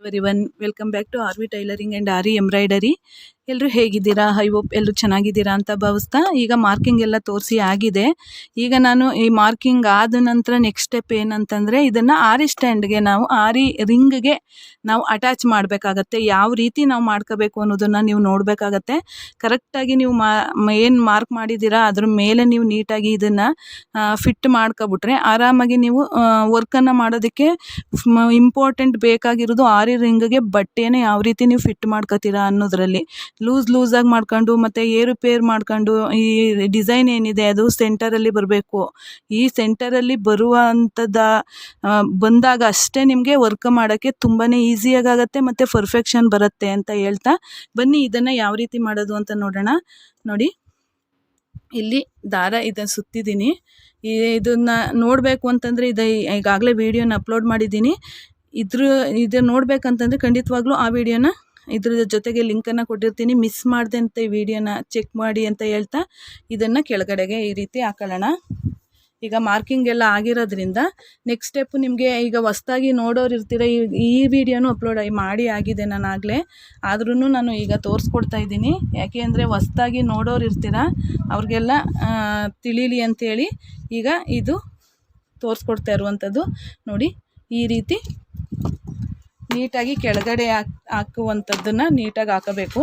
One welcome back to R V tailoring and aari embroidery ಎಲ್ಲರೂ ಹೇಗಿದ್ದೀರಾ? I hope ಎಲ್ಲರೂ ಚೆನ್ನಾಗಿದ್ದೀರಾ ಅಂತ ಭಾವಿಸ್ತಾ ಈಗ ಮಾರ್ಕಿಂಗ್ ಎಲ್ಲ ತೋರಿಸಿ ಆಗಿದೆ. ಈಗ ನಾನು ಈ ಮಾರ್ಕಿಂಗ್ ಆದ ನಂತರ ನೆಕ್ಸ್ಟ್ ಸ್ಟೆಪ್ ಏನಂತಂದರೆ ಇದನ್ನು ಆರಿ ಸ್ಟ್ಯಾಂಡ್ಗೆ ನಾವು ಆರಿ ರಿಂಗ್ಗೆ ನಾವು ಅಟ್ಯಾಚ್ ಮಾಡಬೇಕಾಗತ್ತೆ. ಯಾವ ರೀತಿ ನಾವು ಮಾಡ್ಕೋಬೇಕು ಅನ್ನೋದನ್ನು ನೀವು ನೋಡಬೇಕಾಗತ್ತೆ. ಕರೆಕ್ಟಾಗಿ ನೀವು ಮಾ, ಏನು ಮಾರ್ಕ್ ಮಾಡಿದ್ದೀರಾ ಅದ್ರ ಮೇಲೆ ನೀವು ನೀಟಾಗಿ ಇದನ್ನು ಫಿಟ್ ಮಾಡ್ಕೊಬಿಟ್ರೆ ಆರಾಮಾಗಿ ನೀವು ವರ್ಕನ್ನು ಮಾಡೋದಕ್ಕೆ ಇಂಪಾರ್ಟೆಂಟ್ ಬೇಕಾಗಿರೋದು ಆರಿ ರಿಂಗ್ಗೆ ಬಟ್ಟೆನ ಯಾವ ರೀತಿ ನೀವು ಫಿಟ್ ಮಾಡ್ಕೋತೀರಾ ಅನ್ನೋದ್ರಲ್ಲಿ. ಲೂಸ್ ಲೂಸಾಗಿ ಮಾಡ್ಕೊಂಡು ಮತ್ತು ಏರುಪೇರು ಮಾಡ್ಕೊಂಡು ಈ ಡಿಸೈನ್ ಏನಿದೆ ಅದು ಸೆಂಟರಲ್ಲಿ ಬರಬೇಕು. ಈ ಸೆಂಟರಲ್ಲಿ ಬರುವಂಥದ್ದು ಬಂದಾಗ ಅಷ್ಟೇ ನಿಮಗೆ ವರ್ಕ್ ಮಾಡೋಕ್ಕೆ ತುಂಬಾ ಈಸಿಯಾಗುತ್ತೆ ಮತ್ತು ಪರ್ಫೆಕ್ಷನ್ ಬರುತ್ತೆ ಅಂತ ಹೇಳ್ತಾ ಬನ್ನಿ ಇದನ್ನು ಯಾವ ರೀತಿ ಮಾಡೋದು ಅಂತ ನೋಡೋಣ. ನೋಡಿ, ಇಲ್ಲಿ ದಾರ ಇದನ್ನು ಸುತ್ತಿದ್ದೀನಿ. ಇದನ್ನು ನೋಡಬೇಕು ಅಂತಂದರೆ ಇದು. ಈಗಾಗಲೇ ವೀಡಿಯೋನ ಅಪ್ಲೋಡ್ ಮಾಡಿದ್ದೀನಿ. ಇದ್ರ ಇದು ನೋಡ್ಬೇಕಂತಂದ್ರೆ ಖಂಡಿತವಾಗ್ಲೂ ಆ ವಿಡಿಯೋನ ಇದ್ರ ಜೊತೆಗೆ ಲಿಂಕನ್ನು ಕೊಟ್ಟಿರ್ತೀನಿ. ಮಿಸ್ ಮಾಡಿದೆ ಅಂತ ಈ ವಿಡಿಯೋನ ಚೆಕ್ ಮಾಡಿ ಅಂತ ಹೇಳ್ತಾ ಇದನ್ನು ಕೆಳಗಡೆಗೆ ಈ ರೀತಿ ಹಾಕೊಳ್ಳೋಣ. ಈಗ ಮಾರ್ಕಿಂಗ್ ಎಲ್ಲ ಆಗಿರೋದ್ರಿಂದ ನೆಕ್ಸ್ಟ್ ಸ್ಟೆಪ್ ನಿಮಗೆ ಈಗ ಹೊಸ್ದಾಗಿ ನೋಡೋರು ಇರ್ತೀರ, ಈ ಈ ವಿಡಿಯೋನು ಅಪ್ಲೋಡ್ ಮಾಡಿ ಆಗಿದೆ ನಾನು ಆಗಲೇ ಆದ್ರೂ ನಾನು ಈಗ ತೋರಿಸ್ಕೊಡ್ತಾ ಇದ್ದೀನಿ. ಯಾಕೆ ಅಂದರೆ ಹೊಸ್ದಾಗಿ ನೋಡೋರು ಇರ್ತೀರ, ಅವ್ರಿಗೆಲ್ಲ ತಿಳಿಲಿ ಅಂಥೇಳಿ ಈಗ ಇದು ತೋರಿಸ್ಕೊಡ್ತಾ ಇರುವಂಥದ್ದು ನೋಡಿ ಈ ರೀತಿ ನೀಟಾಗಿ ಕೆಳಗಡೆ ಹಾಕ್ ಹಾಕುವಂಥದ್ದನ್ನು ನೀಟಾಗಿ ಹಾಕಬೇಕು.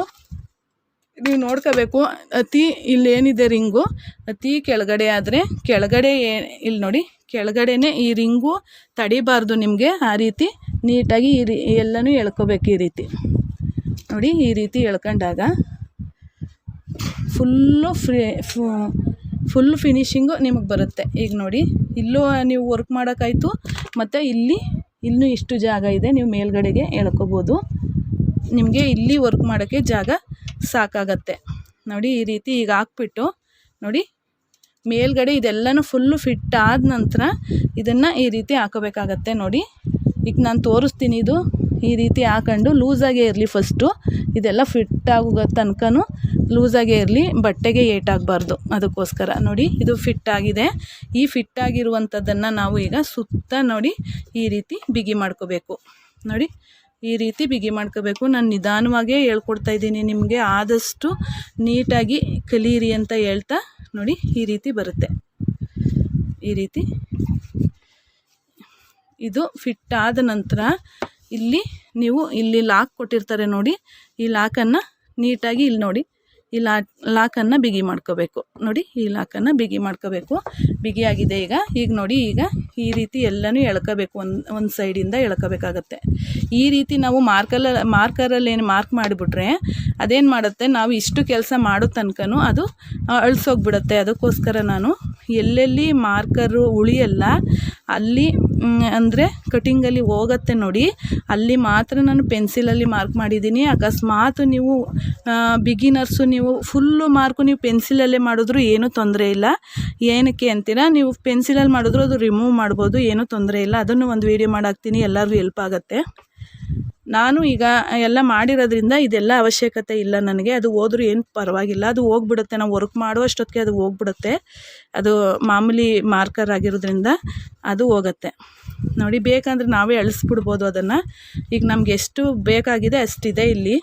ನೀವು ನೋಡ್ಕೋಬೇಕು, ಅತಿ ಇಲ್ಲೇನಿದೆ ರಿಂಗು, ಅತಿ ಕೆಳಗಡೆ ಆದರೆ ಕೆಳಗಡೆ ಇಲ್ಲಿ ನೋಡಿ, ಕೆಳಗಡೆನೇ ಈ ರಿಂಗು ತಡಿಬಾರ್ದು ನಿಮಗೆ, ಆ ರೀತಿ ನೀಟಾಗಿ ಈ ರೀ ಎಲ್ಲನೂ ಎಳ್ಕೋಬೇಕು ಈ ರೀತಿ. ನೋಡಿ, ಈ ರೀತಿ ಎಳ್ಕೊಂಡಾಗ ಫುಲ್ಲು ಫ್ರೀ ಫುಲ್ ಫಿನಿಶಿಂಗು ನಿಮಗೆ ಬರುತ್ತೆ. ಈಗ ನೋಡಿ, ಇಲ್ಲೂ ನೀವು ವರ್ಕ್ ಮಾಡೋಕ್ಕಾಯ್ತು, ಮತ್ತು ಇಲ್ಲಿ ಇನ್ನೂ ಇಷ್ಟು ಜಾಗ ಇದೆ, ನೀವು ಮೇಲ್ಗಡೆಗೆ ಎಳ್ಕೊಬೋದು. ನಿಮಗೆ ಇಲ್ಲಿ ವರ್ಕ್ ಮಾಡೋಕ್ಕೆ ಜಾಗ ಸಾಕಾಗತ್ತೆ. ನೋಡಿ, ಈ ರೀತಿ ಈಗ ಹಾಕ್ಬಿಟ್ಟು, ನೋಡಿ, ಮೇಲ್ಗಡೆ ಇದೆಲ್ಲನೂ ಫುಲ್ಲು ಫಿಟ್ ಆದ ನಂತರ ಇದನ್ನು ಈ ರೀತಿ ಹಾಕೋಬೇಕಾಗತ್ತೆ. ನೋಡಿ, ಈಗ ನಾನು ತೋರಿಸ್ತೀನಿ ಇದು. ಈ ರೀತಿ ಹಾಕೊಂಡು ಲೂಸಾಗೇ ಇರಲಿ ಫಸ್ಟು ಇದೆಲ್ಲ ಫಿಟ್ ಆಗೋ ತನಕನೂ ಲೂಸಾಗೇ ಇರಲಿ, ಬಟ್ಟೆಗೆ ಏಟಾಗಬಾರ್ದು. ಅದಕ್ಕೋಸ್ಕರ ನೋಡಿ, ಇದು ಫಿಟ್ ಆಗಿದೆ. ಈ ಫಿಟ್ ಆಗಿರುವಂಥದ್ದನ್ನು ನಾವು ಈಗ ಸುತ್ತ ನೋಡಿ ಈ ರೀತಿ ಬಿಗಿ ಮಾಡ್ಕೋಬೇಕು. ನೋಡಿ, ಈ ರೀತಿ ಬಿಗಿ ಮಾಡ್ಕೋಬೇಕು. ನಾನು ನಿಧಾನವಾಗೇ ಹೇಳ್ಕೊಡ್ತಾ ಇದ್ದೀನಿ ನಿಮಗೆ, ಆದಷ್ಟು ನೀಟಾಗಿ ಕಲೀರಿ ಅಂತ ಹೇಳ್ತಾ ನೋಡಿ ಈ ರೀತಿ ಬರುತ್ತೆ. ಈ ರೀತಿ. ಇದು ಫಿಟ್ ಆದ ನಂತರ ಇಲ್ಲಿ ನೀವು ಇಲ್ಲಿ ಲಾಕ್ ಕೊಟ್ಟಿರ್ತಾರೆ ನೋಡಿ. ಈ ಲಾಕನ್ನು ನೀಟಾಗಿ ಇಲ್ಲಿ ನೋಡಿ. ಈ ಲಾಕ್ ಲಾಕನ್ನು ಬಿಗಿ ಮಾಡ್ಕೋಬೇಕು. ನೋಡಿ, ಈ ಲಾಕನ್ನು ಬಿಗಿ ಮಾಡ್ಕೋಬೇಕು. ಬಿಗಿಯಾಗಿದೆ ಈಗ. ಈಗ ನೋಡಿ, ಈಗ ಈ ರೀತಿ ಎಲ್ಲನೂ ಎಳ್ಕೋಬೇಕು. ಒಂದು ಒಂದು ಸೈಡಿಂದ ಎಳ್ಕೋಬೇಕಾಗತ್ತೆ. ಈ ರೀತಿ ನಾವು ಮಾರ್ಕಲ್ಲ ಮಾರ್ಕರಲ್ಲಿ ಏನು ಮಾರ್ಕ್ ಮಾಡಿಬಿಟ್ರೆ ಅದೇನು ಮಾಡುತ್ತೆ? ನಾವು ಇಷ್ಟು ಕೆಲಸ ಮಾಡೋ ತನಕನೂ ಅದು ಅಳಿಸೋಗ್ಬಿಡುತ್ತೆ. ಅದಕ್ಕೋಸ್ಕರ ನಾನು ಎಲ್ಲೆಲ್ಲಿ ಮಾರ್ಕರು ಉಳಿಯಲ್ಲ, ಅಲ್ಲಿ ಅಂದರೆ ಕಟಿಂಗಲ್ಲಿ ಹೋಗತ್ತೆ ನೋಡಿ. ಅಲ್ಲಿ ಮಾತ್ರ ನಾನು ಪೆನ್ಸಿಲಲ್ಲಿ ಮಾರ್ಕ್ ಮಾಡಿದ್ದೀನಿ. ಅಕಸ್ಮಾತ್ ನೀವು ಬಿಗಿನರ್ಸು ನೀವು ಫುಲ್ಲು ಮಾರ್ಕು ನೀವು ಪೆನ್ಸಿಲಲ್ಲೇ ಮಾಡಿದ್ರು ಏನೂ ತೊಂದರೆ ಇಲ್ಲ. ಏನಕ್ಕೆ ಅಂತೀರಾ? ನೀವು ಪೆನ್ಸಿಲಲ್ಲಿ ಮಾಡಿದ್ರು ಅದು ರಿಮೂವ್ ಮಾಡ್ಬೋದು, ಏನೂ ತೊಂದರೆ ಇಲ್ಲ. ಅದನ್ನು ಒಂದು ವೀಡಿಯೋ ಮಾಡಾಕ್ತೀನಿ ಎಲ್ಲರಿಗೂ ಹೆಲ್ಪ್ ಆಗುತ್ತೆ. ನಾನು ಈಗ ಎಲ್ಲ ಮಾಡಿರೋದ್ರಿಂದ ಇದೆಲ್ಲ ಅವಶ್ಯಕತೆ ಇಲ್ಲ ನನಗೆ. ಅದು ಹೋದ್ರೂ ಏನು ಪರವಾಗಿಲ್ಲ. ಅದು ಹೋಗ್ಬಿಡುತ್ತೆ. ನಾವು ವರ್ಕ್ ಮಾಡುವಷ್ಟೊತ್ತಿಗೆ ಅದು ಹೋಗ್ಬಿಡುತ್ತೆ. ಅದು ಮಾಮೂಲಿ ಮಾರ್ಕರ್ ಆಗಿರೋದ್ರಿಂದ ಅದು ಹೋಗುತ್ತೆ. ನೋಡಿ, ಬೇಕಂದರೆ ನಾವೇ ಅಳಿಸ್ಬಿಡ್ಬೋದು ಅದನ್ನು. ಈಗ ನಮ್ಗೆ ಎಷ್ಟು ಬೇಕಾಗಿದೆ ಅಷ್ಟಿದೆ ಇಲ್ಲಿ.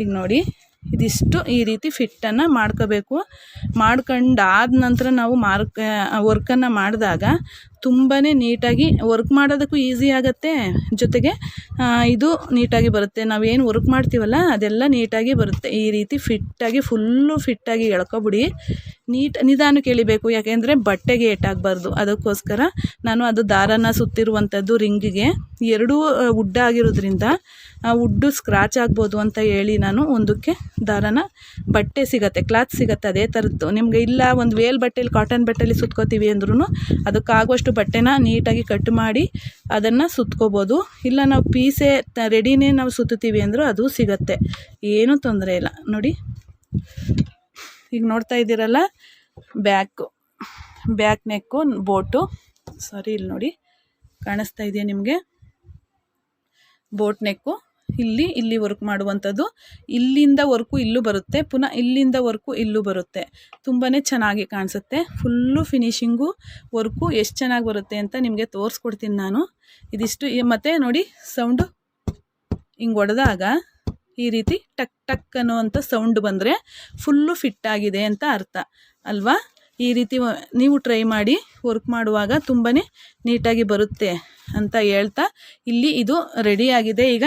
ಈಗ ನೋಡಿ, ಇದಿಷ್ಟು ಈ ರೀತಿ ಫಿಟ್ಟನ್ನು ಮಾಡ್ಕೋಬೇಕು. ಮಾಡ್ಕೊಂಡಾದ ನಂತರ ನಾವು ಮಾರ್ಕ್ ವರ್ಕನ್ನು ಮಾಡಿದಾಗ ತುಂಬಾ ನೀಟಾಗಿ ವರ್ಕ್ ಮಾಡೋದಕ್ಕೂ ಈಸಿ ಆಗುತ್ತೆ. ಜೊತೆಗೆ ಇದು ನೀಟಾಗಿ ಬರುತ್ತೆ. ನಾವೇನು ವರ್ಕ್ ಮಾಡ್ತೀವಲ್ಲ, ಅದೆಲ್ಲ ನೀಟಾಗಿ ಬರುತ್ತೆ. ಈ ರೀತಿ ಫಿಟ್ಟಾಗಿ ಫುಲ್ಲು ಫಿಟ್ಟಾಗಿ ಎಳ್ಕೊಬಿಡಿ. ನೀಟ್ ನಿಧಾನಕ್ಕೆ ಎಳಿಬೇಕು ಯಾಕೆಂದರೆ ಬಟ್ಟೆಗೆ ಏಟಾಗಬಾರ್ದು ಅದಕ್ಕೋಸ್ಕರ ನಾನು ಅದು ದಾರನ ಸುತ್ತಿರುವಂಥದ್ದು ರಿಂಗಿಗೆ. ಎರಡೂ ಉಡ್ಡ ಆಗಿರೋದ್ರಿಂದ ಉಡ್ಡು ಸ್ಕ್ರಾಚ್ ಆಗ್ಬೋದು ಅಂತ ಹೇಳಿ ನಾನು ಒಂದಕ್ಕೆ ದಾರನ ಬಟ್ಟೆ ಸಿಗತ್ತೆ. ಕ್ಲಾತ್ ಸಿಗತ್ತೆ. ಅದೇ ಥರದ್ದು ನಿಮಗೆ ಇಲ್ಲ, ಒಂದು ವೇಲ್ ಬಟ್ಟೆಲಿ ಕಾಟನ್ ಬಟ್ಟೆಲಿ ಸುತ್ಕೋತೀವಿ ಅಂದ್ರೂ ಅದಕ್ಕಾಗುವಷ್ಟು ಬಟ್ಟೆನ ನೀಟಾಗಿ ಕಟ್ ಮಾಡಿ ಅದನ್ನು ಸುತ್ಕೋಬೋದು. ಇಲ್ಲ ನಾವು ಪೀಸೆ ರೆಡಿನೇ ನಾವು ಸುತ್ತೀವಿ ಅಂದರೂ ಅದು ಸಿಗತ್ತೆ. ಏನೂ ತೊಂದರೆ ಇಲ್ಲ. ನೋಡಿ. ಈಗ ನೋಡ್ತಾ ಇದ್ದೀರಲ್ಲ, back, back neck, boat. Sorry, ಇಲ್ಲಿ ನೋಡಿ. ಕಾಣಿಸ್ತಾ ಇದೆಯಾ ನಿಮಗೆ? Boat neck. ಇಲ್ಲಿ ಇಲ್ಲಿ ವರ್ಕ್ ಮಾಡುವಂಥದ್ದು. ಇಲ್ಲಿಂದ ವರ್ಕು ಇಲ್ಲೂ ಬರುತ್ತೆ, ಪುನಃ ಇಲ್ಲಿಂದ ವರ್ಕು ಇಲ್ಲೂ ಬರುತ್ತೆ. ತುಂಬಾ ಚೆನ್ನಾಗಿ ಕಾಣಿಸುತ್ತೆ. ಫುಲ್ಲು ಫಿನಿಶಿಂಗು ವರ್ಕು ಎಷ್ಟು ಚೆನ್ನಾಗಿ ಬರುತ್ತೆ ಅಂತ ನಿಮಗೆ ತೋರಿಸ್ಕೊಡ್ತೀನಿ ನಾನು. ಇದಿಷ್ಟು ಮತ್ತು ನೋಡಿ ಸೌಂಡು ಹಿಂಗೆ ಹೊಡೆದಾಗ ಈ ರೀತಿ ಟಕ್ ಟಕ್ ಅನ್ನುವಂಥ ಸೌಂಡ್ ಬಂದರೆ ಫುಲ್ಲು ಫಿಟ್ ಆಗಿದೆ ಅಂತ ಅರ್ಥ. ಅಲ್ವಾ? ಈ ರೀತಿ ನೀವು ಟ್ರೈ ಮಾಡಿ ವರ್ಕ್ ಮಾಡುವಾಗ ತುಂಬಾ ನೀಟಾಗಿ ಬರುತ್ತೆ ಅಂತ ಹೇಳ್ತಾ ಇಲ್ಲಿ ಇದು ರೆಡಿ ಆಗಿದೆ. ಈಗ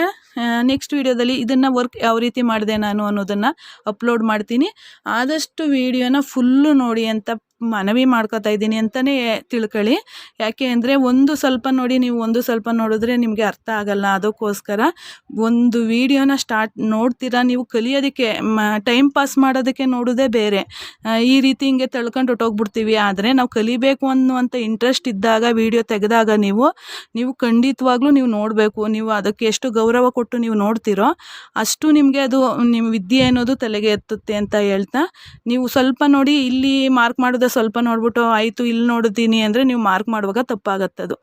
ನೆಕ್ಸ್ಟ್ ವಿಡಿಯೋದಲ್ಲಿ ಇದನ್ನು ವರ್ಕ್ ಯಾವ ರೀತಿ ಮಾಡಿದೆ ನಾನು ಅನ್ನೋದನ್ನು ಅಪ್ಲೋಡ್ ಮಾಡ್ತೀನಿ. ಆದಷ್ಟು ವಿಡಿಯೋನ ಫುಲ್ಲು ನೋಡಿ ಅಂತ ಮನವಿ ಮಾಡ್ಕೊತಾ ಇದ್ದೀನಿ ಅಂತಲೇ ತಿಳ್ಕೊಳ್ಳಿ. ಯಾಕೆ ಅಂದರೆ ಒಂದು ಸ್ವಲ್ಪ ನೋಡಿ ನೀವು ಒಂದು ಸ್ವಲ್ಪ ನೋಡಿದ್ರೆ ನಿಮಗೆ ಅರ್ಥ ಆಗಲ್ಲ. ಅದಕ್ಕೋಸ್ಕರ ಒಂದು ವಿಡಿಯೋನ ಸ್ಟಾರ್ಟ್ ನೋಡ್ತೀರಾ? ನೀವು ಕಲಿಯೋದಕ್ಕೆ ಟೈಮ್ ಪಾಸ್ ಮಾಡೋದಕ್ಕೆ ನೋಡೋದೇ ಬೇರೆ. ಈ ರೀತಿ ಹಿಂಗೆ ತಳ್ಕೊಂಡು ಹೊಟ್ಟೋಗ್ಬಿಡ್ತೀವಿ ಆದರೆ ನಾವು ಕಲಿಬೇಕು ಅನ್ನುವಂಥ ಇಂಟ್ರೆಸ್ಟ್ ಇದ್ದಾಗ ವಿಡಿಯೋ ತೆಗೆದಾಗ ನೀವು ನೀವು ಖಂಡಿತವಾಗ್ಲೂ ನೀವು ನೋಡಬೇಕು. ನೀವು ಅದಕ್ಕೆ ಎಷ್ಟು ಗೌರವ ಕೊಟ್ಟು ನೀವು ನೋಡ್ತೀರೋ, ಅಷ್ಟು ನಿಮಗೆ ಅದು ನಿಮ್ಮ ವಿದ್ಯೆ ಅನ್ನೋದು ತಲೆಗೆ ಎತ್ತುತ್ತೆ ಅಂತ ಹೇಳ್ತಾ, ನೀವು ಸ್ವಲ್ಪ ನೋಡಿ ಇಲ್ಲಿ ಮಾರ್ಕ್ ಮಾಡೋದು ಸ್ವಲ್ಪ ನೋಡ್ಬಿಟ್ಟು, ಆಯಿತು ಇಲ್ಲಿ ನೋಡಿದ್ದೀನಿ. ಅಂದರೆ ನೀವು ಮಾರ್ಕ್ ಮಾಡುವಾಗ ತಪ್ಪಾಗತ್ತದು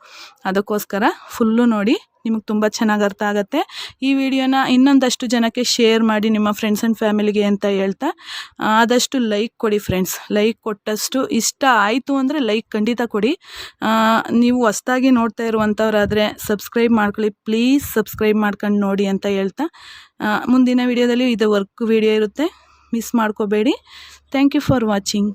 ಅದಕ್ಕೋಸ್ಕರ ಫುಲ್ಲು ನೋಡಿ, ನಿಮಗೆ ತುಂಬ ಚೆನ್ನಾಗಿ ಅರ್ಥ ಆಗುತ್ತೆ. ಈ ವಿಡಿಯೋನ ಇನ್ನೊಂದಷ್ಟು ಜನಕ್ಕೆ ಶೇರ್ ಮಾಡಿ ನಿಮ್ಮ ಫ್ರೆಂಡ್ಸ್ ಆ್ಯಂಡ್ ಫ್ಯಾಮಿಲಿಗೆ ಅಂತ ಹೇಳ್ತಾ, ಆದಷ್ಟು ಲೈಕ್ ಕೊಡಿ ಫ್ರೆಂಡ್ಸ್. ಲೈಕ್ ಕೊಟ್ಟಷ್ಟು ಇಷ್ಟ ಆಯಿತು ಅಂದರೆ ಲೈಕ್ ಖಂಡಿತ ಕೊಡಿ. ನೀವು ಹೊಸ್ದಾಗಿ ನೋಡ್ತಾ ಇರುವಂಥವ್ರಾದರೆ ಸಬ್ಸ್ಕ್ರೈಬ್ ಮಾಡ್ಕೊಳ್ಳಿ. ಪ್ಲೀಸ್ ಸಬ್ಸ್ಕ್ರೈಬ್ ಮಾಡ್ಕೊಂಡು ನೋಡಿ ಅಂತ ಹೇಳ್ತಾ ಮುಂದಿನ ವಿಡಿಯೋದಲ್ಲಿ ಇದು ವರ್ಕ್ ವಿಡಿಯೋ ಇರುತ್ತೆ. ಮಿಸ್ ಮಾಡ್ಕೋಬೇಡಿ. Thank you for watching.